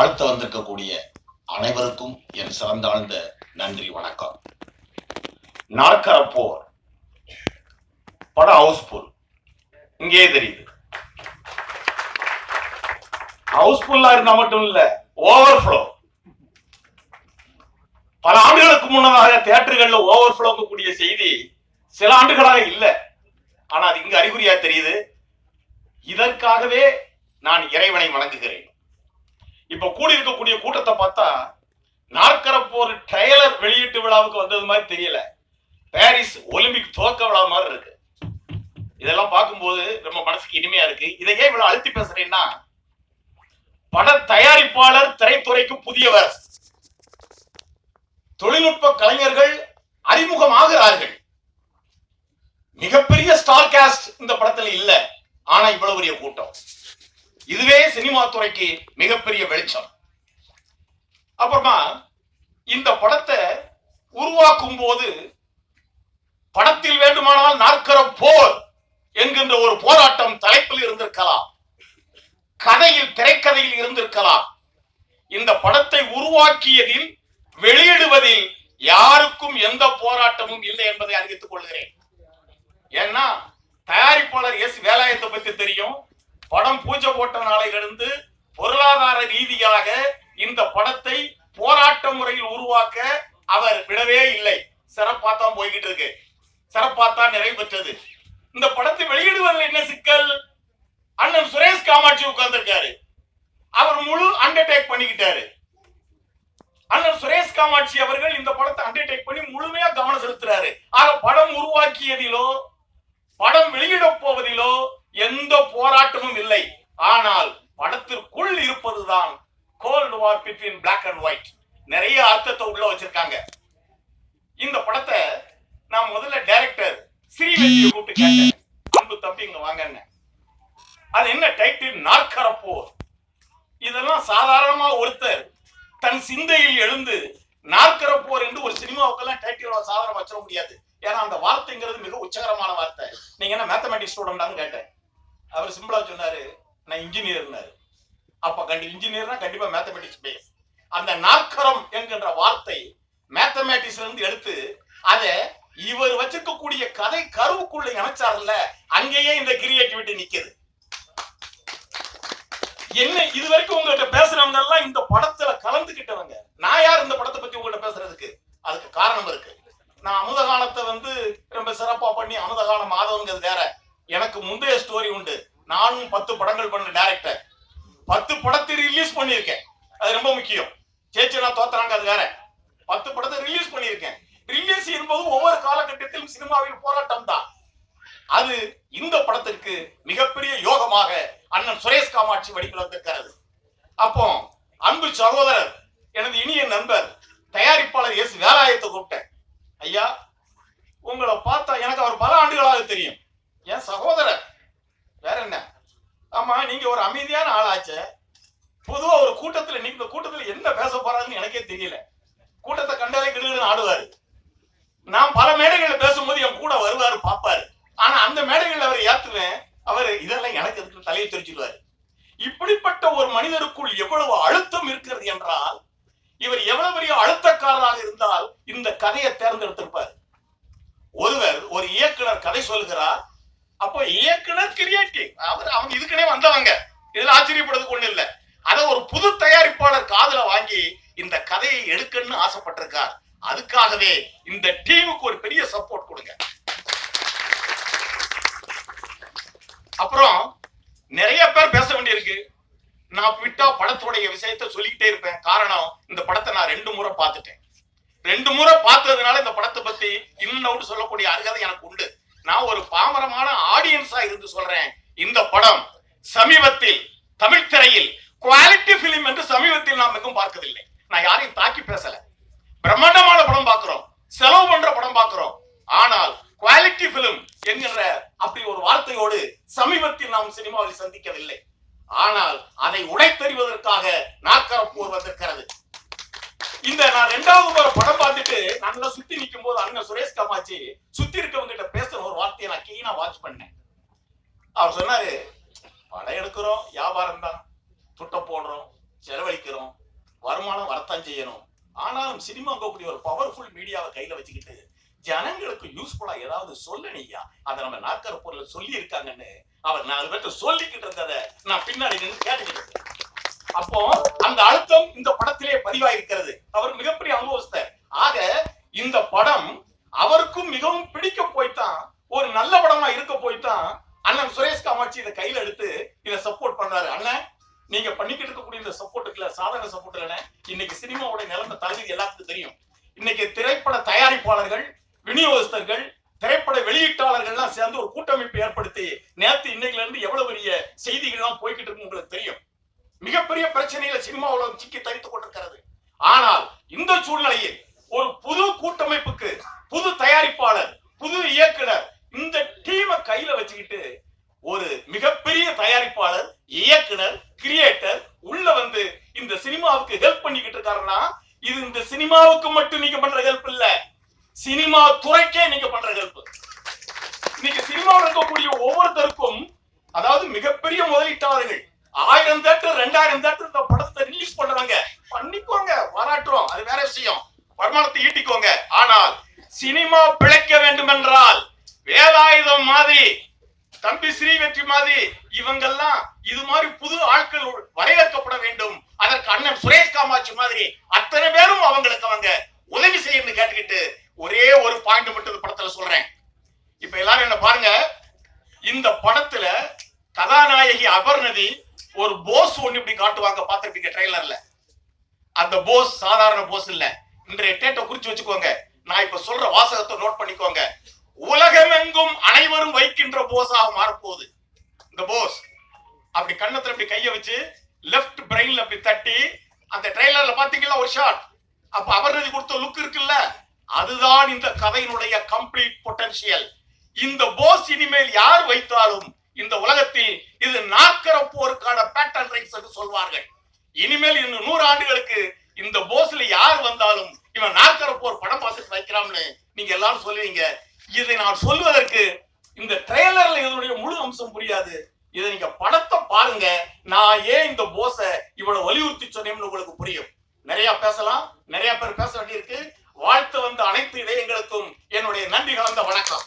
வாழ்த்த வந்திருக்கக்கூடிய அனைவருக்கும் என் சிறந்தாழ்ந்த நன்றி வணக்கம். நாற்கரப்போர் படம் ஹவுஸ்ஃபுல் இங்கே தெரியுது. ஹவுஸ்ஃபுல்லா இருந்தா மட்டும் இல்ல ஓவர்ஃப்ளோ பல ஆண்டுகளுக்கு முன்னதாக தியேட்டர்கள்ல ஓவர்ஃப்ளோ கூடிய செய்தி சில ஆண்டுகளாக இல்ல. ஆனா அது இங்கு அறிகுறியா தெரியுது. இதற்காகவே நான் இறைவனை வணங்குகிறேன். இப்ப கூடி இருக்கக்கூடிய கூட்டத்தை பார்த்தா நாற்கரப்போர் ட்ரைலர் வெளியீட்டு விழாவுக்கு வந்தது மாதிரி தெரியல. பாரிஸ் ஒலிம்பிக் துவக்க விழா மாதிரி இருக்கு. இதெல்லாம் பார்க்கும்போது ரொம்ப மனசுக்கு இனிமையா இருக்கு. இதை ஏன் இவ்வளவு அழுத்தி பேசுறேன்னா பட தயாரிப்பாளர் திரைத்துறைக்கு புதியவர். தொழில்நுட்ப கலைஞர்கள் அறிமுகமாகிறார்கள். மிகப்பெரிய ஸ்டார் காஸ்ட் இந்த படத்துல இல்ல. ஆனா இவ்வளவு பெரிய கூட்டம். இதுவே சினிமா துறைக்கு மிகப்பெரிய வெளிச்சம். அப்புறமா இந்த படத்தை உருவாக்கும் போது படத்தில் வேண்டுமானால் நாற்கர போர் என்கின்ற ஒரு போராட்டம் தலைப்பில் இருந்திருக்கலாம். கதையில் திரைக்கதையில் இருந்திருக்கலாம். இந்த படத்தை உருவாக்கியதில் வெளியிடுவதில் யாருக்கும் எந்த போராட்டமும் இல்லை என்பதை அறிவித்துக் கொள்கிறேன். ஏன்னா தயாரிப்பாளர் எஸ் வேலாயத்தை படம் பூஜை போட்ட நாளையிலிருந்து பொருளாதார ரீதியாக இந்த படத்தை போராட்ட முறையில் உருவாக்க அவர் விடவே இல்லை. சிறப்பா தான் போய்கிட்டு இருக்கு. சிறப்பா தான் நிறைவு பெற்றது. இந்த படத்தை வெளியிடுவதில் என்ன சிக்கல்? அண்ணன் சுரேஷ் காமாட்சி உட்கார்ந்திருக்காரு. அவர் முழு அண்டர்டேக் பண்ணிக்கிட்டாரு. அண்ணன் சுரேஷ் காமாட்சி அவர்கள் இந்த படத்தை அண்டர்டேக் பண்ணி முழுமையா கவனம் செலுத்துறாரு. ஆக படம் உருவாக்கியதிலோ படம் வெளியிட போவதிலோ எந்த போராட்டமும் இல்லை ஆனால் படத்திற்குள் இருப்பதுதான் cold war between black and white நிறைய அர்த்தத்தை உள்ள வச்சிருக்காங்க. இந்த படத்தை நான் முதல்ல டைரக்டர் ஸ்ரீவெட்டியை கூப்பிட்டு கேட்டேன். அன்பு தம்பி இங்க வாங்கன்னு அது என்ன டைட்டில் நாற்கரப்போர். இதெல்லாம் சாதாரணமா ஒருத்தர் தன் சிந்தையில் எழுந்து நாற்கரப்போர் என்று ஒரு சினிமாவுக்கெல்லாம் டைட்டில் சாதாரண வச்சிட முடியாது. ஏன்னா அந்த வார்த்தைங்கிறது மிக உச்சகரமான வார்த்தை. நீங்க என்ன மேத்தமெட்டிக்ஸ் ஸ்டூடெண்டான்னு கேட்டேன். அவர் சிம்பிளா சொன்னாரு நான் இன்ஜினியர்னாரு அப்ப கண்டி இன்ஜினியர்னா கண்டிப்பா மேத்தமெட்டிக்ஸ் பேஸ் அந்த நாற்கரம் என்கின்ற வார்த்தை மேத்தமேட்டிக்ஸ்ல இருந்து எடுத்து அதை இவர் வச்சிருக்கக்கூடிய கதை கருவுக்குள்ள இணைச்சார்ல அங்கேயே இந்த கிரியேட்டிவிட்டி நிக்குது. என்ன இது வரைக்கும் உங்ககிட்ட பேசுறவங்க எல்லாம் இந்த படத்துல கலந்துகிட்டவங்க. நான் யார் இந்த படத்தை பத்தி உங்ககிட்ட பேசுறதுக்கு? அதுக்கு காரணம் இருக்கு. நான் அமுதகானத்தை வந்து ரொம்ப சிறப்பா பண்ணி அமுதகானம் மாதவங்கிறது வேற. எனக்கு முந்தைய ஸ்டோரி உண்டு. நானும் பத்து படங்கள் பண்ண டேரக்டர் பத்து படத்தை ரிலீஸ் பண்ணியிருக்கேன். அது ரொம்ப முக்கியம். சேச்சி நான் தோத்துறாங்க அது வேற. பத்து படத்தை ரிலீஸ் பண்ணியிருக்கேன். ரிலீஸ் என்பது ஒவ்வொரு காலகட்டத்திலும் சினிமாவில் போராட்டம் தான் அது இந்த படத்திற்கு மிகப்பெரிய யோகமாக அண்ணன் சுரேஷ் காமாட்சி வடிவில் வந்திருக்கிறது. அப்போ அன்பு சகோதரர் எனது இனிய நண்பர் தயாரிப்பாளர் எஸ் வேலாயத்தை கூப்பிட்டேன். ஐயா உங்களை பார்த்தா எனக்கு அவர் பல ஆண்டுகளாக தெரியும். என் சகோதரர் வேற என்ன? ஆமா நீங்க ஒரு அமைதியான ஆளாச்சே. பொதுவா ஒரு கூட்டத்துல இன்னைக்கு இந்த கூட்டத்துல என்ன பேச போறாருன்னு எனக்கே தெரியல. கூட்டத்தை கண்டாலே கிடுகிடு ஆடுவாரு. நான் பல மேடைகள்ல பேசும்போது என் கூட வருவாரு பாப்பாரு ஆனா அந்த மேடைகள்ல அவர் ஏத்துவேன் அவர் இதெல்லாம் எனக்கு இருக்கிற தலையை தெரிச்சிடுவாரு இப்படிப்பட்ட ஒரு மனிதருக்குள் எவ்வளவு அழுத்தம் இருக்கிறது என்றால் இவர் எவ்வளவு பெரிய அழுத்தக்காரராக இருந்தால் இந்த கதையை தேர்ந்தெடுத்திருப்பார். ஒருவர் ஒரு இயக்குனர் கதை சொல்கிறார் அப்போ இயக்குனர் கிரியேட்டிவ் அவர் அவங்க இதுக்குனே வந்தவங்க. இதுல ஆச்சரியப்படுறதுக்கு ஒண்ணு இல்ல. அதை ஒரு புது தயாரிப்பாளர் காதல வாங்கி இந்த கதையை எடுக்கணும்னு ஆசைப்பட்டிருக்கார். அதுக்காகவே இந்த டீமுக்கு ஒரு பெரிய சப்போர்ட் கொடுங்க. அப்புறம் நிறைய பேர் பேச வேண்டியிருக்கு. நான் விட்டா படத்துடைய விஷயத்த சொல்லிக்கிட்டே இருப்பேன். காரணம் இந்த படத்தை நான் ரெண்டு முறை பார்த்துட்டேன். ரெண்டு முறை பார்த்ததுனால இந்த படத்தை பத்தி இன்னொன்று சொல்லக்கூடிய அருகதை எனக்கு உண்டு. நான் ஒரு பாமரமான ஆடியன்ஸா இருந்து சொல்றேன். இந்த படம் சமீபத்தில் தமிழ் திரையில் குவாலிட்டி பிலிம் என்று சமீபத்தில் நாம் மிகவும் பார்க்கவில்லை. நான் யாரையும் தாக்கி பேசல. பிரம்மாண்டமான படம் பார்க்கிறோம். செலவு பண்ற படம் பார்க்கிறோம். ஆனால் குவாலிட்டி பிலிம் என்கிற அப்படி ஒரு வார்த்தையோடு சமீபத்தில் நாம் சினிமாவில் சந்திக்கவில்லை. ஆனால் அதை உடைத்தறிவதற்காக நாக்கரப்பூர் வந்திருக்கிறது. இந்த நான் ரெண்டாவது முறை படம் பார்த்துட்டு நல்லா சுத்தி நிற்கும் போது அண்ணன் சுரேஷ் காமாட்சி சுத்தி இருக்கவங்க கிட்ட பேச ஒரு வார்த்தையை நான் கீனா வாட்ச் பண்ணேன். அவர் சொன்னாரு படம் எடுக்கிறோம் வியாபாரம் தான். துட்ட போடுறோம் செலவழிக்கிறோம் வருமானம் வரத்தான் செய்யணும். ஆனாலும் சினிமாங்கக்கூடிய ஒரு பவர்ஃபுல் மீடியாவை கையில வச்சுக்கிட்டு ஜனங்களுக்கு யூஸ்ஃபுல்லா ஏதாவது சொல்லணியா அதை நம்ம நாக்கர் பொருளை சொல்லி இருக்காங்கன்னு அவர் நாலு பேர்த்த சொல்லிக்கிட்டு இருந்ததை நான் பின்னாடி நின்று கேட்டுக்கிட்டு அப்போ அந்த அழுத்தம் இந்த படத்திலே பதிவாயிருக்கிறது. அவர் மிகப்பெரிய அனுபவஸ்தர். ஆக இந்த படம் அவருக்கும் மிகவும் நல்ல படமா இருக்க போய்தான் அண்ணன் சுரேஷ் காமாட்சி இதை கையில எடுத்து இதை சப்போர்ட் பண்றாரு அண்ணன் நீங்க பண்ணிக்கிட்டு இருக்கக்கூடிய இந்த சப்போர்ட்டுக்குல சாதக சப்போர்ட் இல்லைண்ணே இன்னைக்கு சினிமாவோட நிலைமை தலைவிதி எல்லாத்துக்கும் தெரியும். இன்னைக்கு திரைப்பட தயாரிப்பாளர்கள் விநியோகஸ்தர்கள் திரைப்பட வெளியீட்டாளர்கள்லாம் சேர்ந்து ஒரு கூட்டமைப்பு ஏற்படுத்தி நேத்து இன்னைக்குல இருந்து எவ்வளவு பெரிய செய்திகள்லாம் போய்கிட்டு இருக்கு உங்களுக்கு தெரியும். மிகப்பெரிய பிரச்சனையில சினிமா உலகம் சிக்கி தவித்துக் கொண்டிருக்கிறது. ஆனால் இந்த சூழ்நிலையில் ஒரு புது கூட்டமைப்புக்கு புது தயாரிப்பாளர் புது இயக்குனர் இந்த டீமை கையில வச்சுக்கிட்டு ஒரு மிகப்பெரிய தயாரிப்பாளர் இயக்குனர் கிரியேட்டர் உள்ள வந்து இந்த சினிமாவுக்கு ஹெல்ப் பண்ணிக்கிட்டு இருக்காருன்னா இது இந்த சினிமாவுக்கு மட்டும் நீங்க பண்ற ஹெல்ப் இல்ல. சினிமா துறைக்கே நீங்க பண்ற ஹெல்ப் இன்னைக்கு சினிமாவில் இருக்கக்கூடிய ஒவ்வொருத்தருக்கும் அதாவது மிகப்பெரிய முதலீட்டாளர்கள் ஆயிரம் தேட்டர் ரெண்டாயிரம் தேட்டர் இந்த படத்தை ரிலீஸ் பண்றாங்க. பண்ணிக்கோங்க பாராட்டுறோம். அது வேற விஷயம். வருமானத்தை ஈட்டிக்கோங்க. ஆனால் சினிமா பிழைக்க வேண்டும் என்றால் வேலாயுதம் மாதிரி தம்பி ஸ்ரீ வெற்றி மாதிரி இவங்கெல்லாம் இது மாதிரி புது ஆட்கள் வரையறுக்கப்பட வேண்டும். அதற்கு அண்ணன் சுரேஷ் காமாட்சி மாதிரி அத்தனை பேரும் அவங்களுக்கு அவங்க உதவி செய்யணும்னு கேட்டுக்கிட்டு ஒரே ஒரு பாயிண்ட் மட்டும் இந்த படத்துல சொல்றேன். இப்ப எல்லாரும் என்ன பாருங்க இந்த படத்துல கதாநாயகி அபர்ணதி ஒரு போஸ் ஒண்ணு இப்படி காட்டுவாங்க பாத்திருப்பீங்க ட்ரெய்லர்ல. அந்த போஸ் சாதாரண போஸ் இல்ல. இன்றைய டேட்டை குறிச்சு வச்சுக்கோங்க. நான் இப்ப சொல்ற வாசகத்தை நோட் பண்ணிக்கோங்க. உலகமெங்கும் அனைவரும் வைக்கின்ற போஸாக மாறப்போகுது. இந்த போஸ். அப்படி கண்ணத்துல இப்படி கைய வச்சு லெஃப்ட் பிரெயின்ல அப்படி தட்டி அந்த ட்ரெய்லர்ல பாத்தீங்களா ஒரு ஷாட் அப்ப அபர்ணதி கொடுத்த லுக் இருக்குல்ல? அதுதான் இந்த கதையினுடைய கம்ப்ளீட் பொட்டன்சியல் இந்த போஸ் இனிமேல் யார் வைத்தாலும் இந்த உலகத்தில் இது நாக்கர போருக்கான பேட்டன் ரைட்ஸ் என்று சொல்வார்கள். இனிமேல் இன்னும் நூறு ஆண்டுகளுக்கு இந்த போஸ்ல யார் வந்தாலும் இவன் நாக்கர போர் படம் பார்த்துட்டு வைக்கிறான்னு நீங்க எல்லாரும் சொல்லுவீங்க. இதை நான் சொல்வதற்கு இந்த ட்ரெய்லர்ல இதனுடைய முழு அம்சம் புரியாது. இதை நீங்க படத்தை பாருங்க. நான் ஏன் இந்த போஸை இவ்வளவு வலியுறுத்தி சொன்னேன்னு உங்களுக்கு புரியும். நிறைய பேசலாம். நிறைய பேர் பேச வேண்டியிருக்கு. வாழ்த்து வந்த அனைத்து இதயங்களுக்கும் என்னுடைய நன்றி கலந்த வணக்கம்.